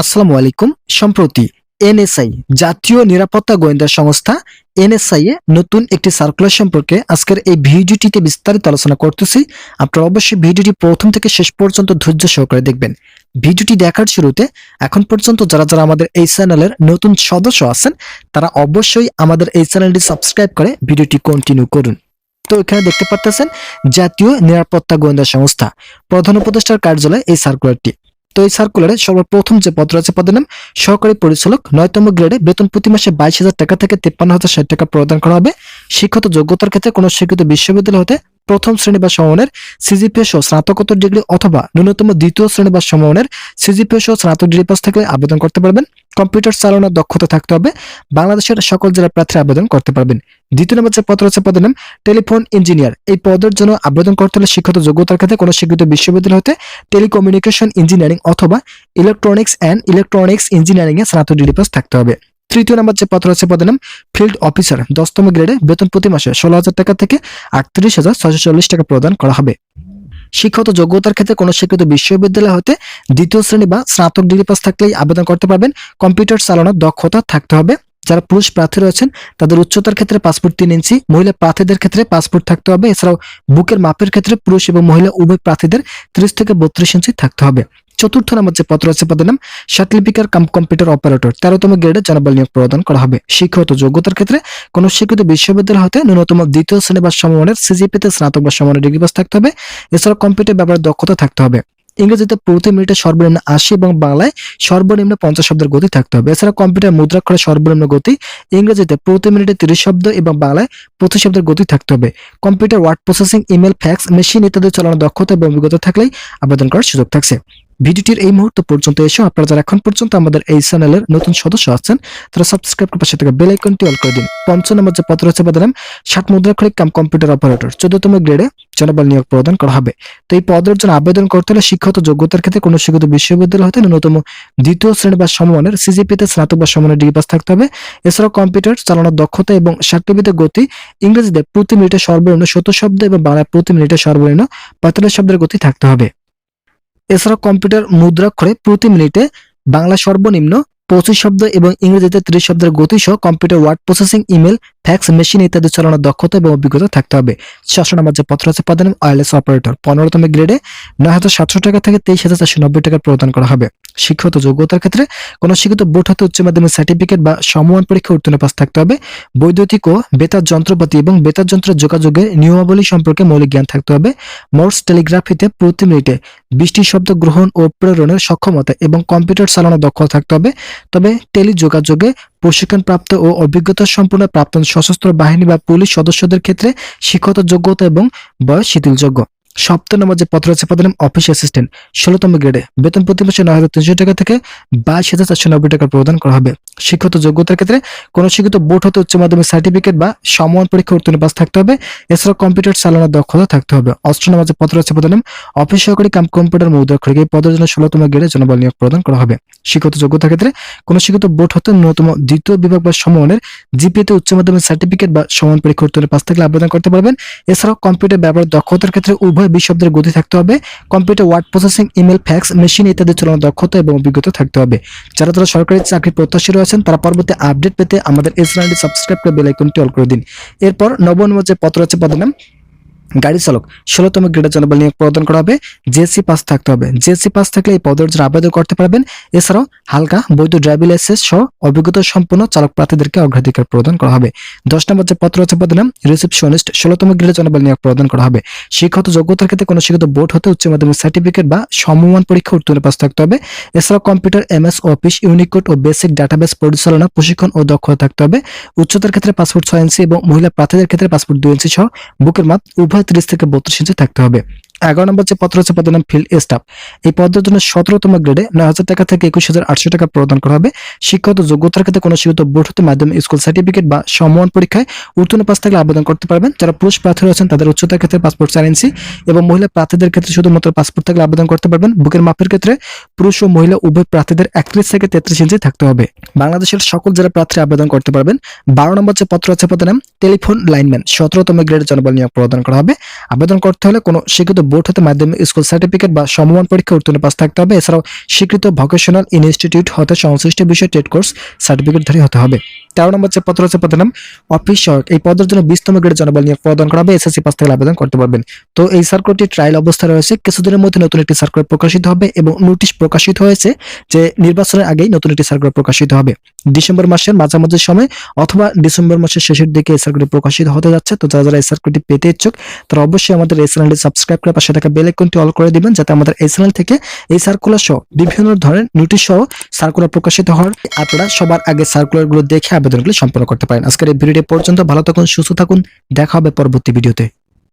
আসসালামু আলাইকুম। সম্প্রতি এনএসআই, জাতীয় নিরাপত্তা গোয়েন্দা সংস্থা এনএসআই এ নতুন একটি সার্কুলার সম্পর্কে আজকের এই ভিডিওটিতে বিস্তারিত আলোচনা করতেছি। আপনারা অবশ্যই ভিডিওটি প্রথম থেকে শেষ পর্যন্ত ধৈর্য সহকারে দেখবেন। ভিডিওটি দেখার শুরুতে এখন পর্যন্ত যারা যারা আমাদের এই চ্যানেলের নতুন সদস্য আছেন, তারা অবশ্যই আমাদের এই চ্যানেলটি সাবস্ক্রাইব করে ভিডিওটি কন্টিনিউ করুন। তো এখানে দেখতে পারতেছেন, জাতীয় নিরাপত্তা গোয়েন্দা সংস্থা প্রধান উপদেষ্টার কার্যালয় এই সার্কুলারটি তো এই সার্কুলারে সর্বপ্রথম যে পদ রয়েছে, পদের নাম সহকারী পরিচালক, নয়তম গ্রেডে বেতন প্রতি মাসে বাইশ হাজার টাকা থেকে তেপ্পান্ন হাজার ষাট টাকা প্রদান করা হবে। শিক্ষত যোগ্যতার ক্ষেত্রে কোনো শিক্ষিত বিশ্ববিদ্যালয় হতে প্রথম শ্রেণি বা সমমানের সিজিপিএ সহ স্নাতকোত্তর ডিগ্রি অথবা ন্যূনতম দ্বিতীয় শ্রেণি বা সমমানের সিজিপিএ সহ স্নাতক ডিগ্রি পাস থাকলে আবেদন করতে পারবেন। কম্পিউটার চালানোর দক্ষতা থাকতে হবে। বাংলাদেশের সকল জেলার প্রার্থী আবেদন করতে পারবেন। দ্বিতীয় নম্বর যে পদ রয়েছে, পদের নাম টেলিফোন ইঞ্জিনিয়ার। এই পদের জন্য আবেদন করতে হলে শিক্ষত যোগ্যতার ক্ষেত্রে কোনো স্বীকৃত বিশ্ববিদ্যালয় হতে টেলিকমিউনিকেশন ইঞ্জিনিয়ারিং অথবা ইলেকট্রনিক্স অ্যান্ড ইলেকট্রনিক্স ইঞ্জিনিয়ারিং এ স্নাতক ডিগ্রি পাস থাকতে হবে। তৃতীয় নম্বর যে পদ রয়েছে পদের নাম ফিল্ড অফিসার। দশতম গ্রেডে বেতন প্রতি মাসে ষোলো হাজার টাকা থেকে আটত্রিশ হাজার ছয়শো চল্লিশ টাকা প্রদান করা হবে। শিক্ষত যোগ্যতার ক্ষেত্রে কোনো স্বীকৃত বিশ্ববিদ্যালয় হতে দ্বিতীয় শ্রেণি বা স্নাতক ডিগ্রি পাস থাকলেই আবেদন করতে পারবেন। কম্পিউটার চালানোর দক্ষতা থাকতে হবে। যারা পুরুষ প্রার্থী রয়েছেন, তাদের উচ্চতার ক্ষেত্রে পাসপোর্ট তিন ইঞ্চি, মহিলা প্রার্থীদের ক্ষেত্রে পাসপোর্ট থাকতে হবে। এছাড়াও বুকের মাপের ক্ষেত্রে পুরুষ এবং মহিলা উভয় প্রার্থীদের ত্রিশ থেকে বত্রিশ ইঞ্চি থাকতে হবে। চতুর্থ নম্বর যে পত্র আছে, পদের নাম সার্টিফিকার কাম কম্পিউটার অপারেটর। তেরোতম গ্রেডে জনবল নিয়োগ প্রদান করা হবে। শিক্ষাগত যোগ্যতার ক্ষেত্রে কোন স্বীকৃত বিশ্ববিদ্যালয় হতে ন্যূনতম দ্বিতীয় শ্রেণি বা সমমানের সিজিপিতে স্নাতক বা সমানের ডিগ্রি পাস থাকতে হবে। এছাড়া কম্পিউটার ব্যবহারের দক্ষতা থাকতে হবে। ইংরেজিতে প্রতি মিনিটে সর্বনিম্ন আশি এবং বাংলায় সর্বনিম্ন পঞ্চাশ শব্দের গতি থাকতে হবে। এছাড়া কম্পিউটার মুদ্রাক্ষরে সর্বনিম্ন গতি ইংরেজিতে প্রতি মিনিটে তিরিশ শব্দ এবং বাংলায় পঁচিশ শব্দের গতি থাকতে হবে। Computer word processing, email, fax, machine ইত্যাদি চালানোর দক্ষতা এবং অভিজ্ঞতা থাকলেই আবেদন করার সুযোগ থাকছে। ভিডিওটির এই মুহূর্ত পর্যন্ত এসে। আপনারা যারা এখন পর্যন্ত আমাদের এই চ্যানেলের নতুন সদস্য আছেন, তারা সাবস্ক্রাইব করে পাশে থাকা বেল আইকনটি অল করে দিন। পঞ্চম নম্বর যে পত্র হচ্ছে বদলাম ষাট মুদ্রাক্ষরিক কাম কম্পিউটার অপারেটর চোদ্দতম গ্রেডে জনবল নিয়োগ প্রদান করা হবে। তো এই পদের জন্য আবেদন করতে হলে শিক্ষাগত যোগ্যতার ক্ষেত্রে কোনো শিক্ষিত বিশ্ববিদ্যালয় হতে ন্যূনতম দ্বিতীয় শ্রেণি বা সমমানের সিজিপিতে স্নাতক বা সমানের ডিগ্রি পাস থাকতে হবে। এছাড়াও কম্পিউটার চালানোর দক্ষতা এবং সার্টিফিকেটের গতি ইংরেজিতে প্রতি মিনিটে সর্বনিম্ন সত্তর শব্দ এবং বাংলায় প্রতি মিনিটে সর্বনিম্ন পঁয়তাল্লিশ শব্দের গতি থাকতে হবে। এছাড়া কম্পিউটার মুদ্রাক্ষরে প্রতি মিনিটে বাংলা সর্বনিম্ন পঁচিশ শব্দ এবং ইংরেজিতে ত্রিশ শব্দের গতি সহ computer word processing, email, fax, machine ইত্যাদি চালানোর দক্ষতা এবং অভিজ্ঞতা থাকতে হবে। শাসন নাম্বার যে পত্র আছে প্রধান নাম ওয়্যারলেস অপারেটর। পনেরোতম গ্রেডে নয় সাতশো টাকা থেকে তেইশ নব্বই টাকা প্রদান করা হবে। শিক্ষাগত যোগ্যতার ক্ষেত্রে কোনো শিক্ষিত বোর্ড হতে উচ্চ মাধ্যমিক সার্টিফিকেট বা সমমান পরীক্ষা উত্তীর্ণ পাস থাকতে হবে। বৈদ্যুতিক ও বেতার যন্ত্রপাতি এবং বেতার যন্ত্রের যোগাযোগের নিয়মাবলী সম্পর্কে মৌলিক জ্ঞান থাকতে হবে। মোর্স টেলিগ্রাফিতে প্রতি মিনিটে বৃষ্টি শব্দ গ্রহণ ও প্রেরণের সক্ষমতা এবং কম্পিউটার চালানোর দক্ষতা থাকতে হবে। তবে টেলি যোগাযোগে প্রশিক্ষণপ্রাপ্ত ও অভিজ্ঞতা সম্পন্ন প্রাক্তন সশস্ত্র বাহিনী বা পুলিশ সদস্যদের ক্ষেত্রে শিক্ষত যোগ্যতা এবং বয়স শিথিলযোগ্য। সপ্তম নম্বর যে পত্র আছে পদের নাম অফিস অ্যাসিস্ট্যান্ট। ষোলোতম গ্রেডে বেতন প্রতি মাসে নয় হাজার তিনশো টাকা থেকে বাইশ হাজার চারশো নব্বই টাকা প্রদান করা হবে। শিক্ষত যোগ্যতার ক্ষেত্রে কোনো শিক্ষিত বোর্ড হতে উচ্চ মাধ্যমিক সার্টিফিকেট বা সমান পরীক্ষা উত্তীর্ণ পাস থাকতে হবে। এছাড়া কম্পিউটার চালানোর দক্ষতা থাকতে হবে। অষ্টম নম্বর যে পত্র আছে পদের নাম অফিস সহকারী কাম কম্পিউটার মুদ্রাক্ষরিক এই পদের জন্য ষোলোতম গ্রেডে জনবল নিয়োগ প্রদান করা হবে। শিক্ষত যোগ্যতার ক্ষেত্রে কোনো শিক্ষিত বোর্ড হতে ন্যূনতম দ্বিতীয় বিভাগ বা সমমানের জিপিএতে উচ্চ মাধ্যমিক সার্টিফিকেট বা সমান পরীক্ষা উত্তীর্ণ পাস থাকলে আবেদন করতে পারবেন। এছাড়াও কম্পিউটার ব্যবহার দক্ষতার ক্ষেত্রে উভয় বিশ শব্দের গতি থাকতে হবে। Computer, word processing, email, fax, machine ইত্যাদি চালানোর দক্ষতা এবং অভিজ্ঞতা থাকতে হবে। যারা তারা সরকারি চাকরি প্রত্যাশী রয়েছেন, তারা পরবর্তী আপডেট পেতে আমাদের এই চ্যানেলটি সাবস্ক্রাইব করে বেলাইকনটি অল করে দিন। এরপর নব নম্বর যে পত্র আছে, পদের নাম গাড়ি চালক ষোলোতম গ্রেডের জনবল নিয়োগ প্রদান করা হবে। জেসি পাস থাকতে হবে। জেসি পাস থাকলে এই পদের জন্য আবেদন করতে পারবেন। এছাড়াও হালকা বৈধ ড্রাইভিং লাইসেন্স সহ অভিজ্ঞতা সম্পন্ন চালক প্রার্থীদেরকে অগ্রাধিকার প্রদান করা হবে। দশ নম্বর যে পত্র আছে পদের নাম রিসেপশনিস্ট ষোলোতম গ্রেডের জনবল নিয়োগ প্রদান করা হবে। শিক্ষত যোগ্যতার ক্ষেত্রে কোনো শিক্ষিত বোর্ড হতে উচ্চ মাধ্যমিক সার্টিফিকেট বা সমমান পরীক্ষা উত্তীর্ণ পাস থাকতে হবে। এছাড়াও কম্পিউটার এমএস অফিস ইউনিকোড ও বেসিক ডাটাবেস পরিচালনা, প্রশিক্ষণ ও দক্ষতা থাকতে হবে। উচ্চতার ক্ষেত্রে পাসপোর্ট ছয় ইঞ্চি এবং মহিলা প্রার্থীদের ক্ষেত্রে পাসপোর্ট দুই ইঞ্চি সহ বুকের মাপ উভয় ত্রিশ থেকে বত্রিশ ইঞ্চি থাকতে হবে। এগারো নম্বর যে পত্র আছে পদের নাম ফিল্ড স্টাফ এই পদের জন্য সতেরোতম গ্রেডে নয় হাজার টাকা থেকে একুশ হাজার আটশো টাকা প্রদান করা হবে। শিক্ষাগত যোগ্যতার ক্ষেত্রে কোনো শিক্ষিত বোর্ড মাধ্যমিক স্কুল সার্টিফিকেট বা সমমান পরীক্ষায় উত্তীর্ণ পাস থাকলে আবেদন করতে পারবেন। যারা পুরুষ প্রার্থী রয়েছেন, তাদের উচ্চতার ক্ষেত্রে পাসপোর্ট ইঞ্চি এবং মহিলা প্রার্থীদের ক্ষেত্রে শুধুমাত্র পাসপোর্ট থাকলে আবেদন করতে পারবেন। বুকের মাপের ক্ষেত্রে পুরুষ ও মহিলা উভয় প্রার্থীদের একত্রিশ থেকে তেত্রিশ ইঞ্চি থাকতে হবে। বাংলাদেশের সকল জেলা প্রার্থী আবেদন করতে পারবেন। বারো নম্বর যে পত্র আছে পদের নাম টেলিফোন লাইনম্যান। সতেরোতম গ্রেডের জনবল নিয়োগ প্রদান করা হবে। আবেদন করতে হলে কোনো শিক্ষিত বোর্ড হতে মাধ্যমিক স্কুল সার্টিফিকেট বা সমমান পরীক্ষা উত্তীর্ণ পাশ থাকতে হবে। এছাড়াও স্বীকৃত ভোকেশনাল ইনস্টিটিউট হতে সংশ্লিষ্ট বিষয়ে টেট কোর্স সার্টিফিকেটধারী হতে হবে। তেরো নম্বর যে পদ রয়েছে পদের নাম, অফিস সহায়ক এই পদের জন্য বিশতম গ্রেড জনবল নিয়োগ প্রদান করা হবে এসএসসি পাস থেকে আবেদন করতে পারবেন। তো এই সার্কুলারটি ট্রায়াল অবস্থায় রয়েছে, কিছুদিনের মধ্যে নতুন একটি সার্কুলার প্রকাশিত হবে এবং নোটিশ প্রকাশিত হয়েছে যে নির্বাচনের আগেই নতুন একটি সার্কুলার প্রকাশিত হবে। ডিসেম্বর মাসের মাঝামাঝি সময় অথবা ডিসেম্বর মাসের শেষের দিকে এই সার্কুলারটি প্রকাশিত হতে যাচ্ছে। তো যারা যারা এই সার্কুলারটি পেতে ইচ্ছুক, তারা অবশ্যই আমাদের এই চ্যানেলটি সাবস্ক্রাইব করে পাশে থাকা বেল আইকনটি অল করে দিবেন, যাতে আমাদের এই চ্যানেল থেকে এই সার্কুলার সহ বিভিন্ন ধরনের নোটিশ সহ সার্কুলার প্রকাশিত হওয়ার আপনারা সবার আগে সার্কুলারগুলো দেখে আবেদনগুলি সম্পন্ন করতে পারেন। আজকের এই ভিডিওটি পর্যন্ত। ভালো থাকুন, সুস্থ থাকুন। দেখা হবে পরবর্তী ভিডিওতে।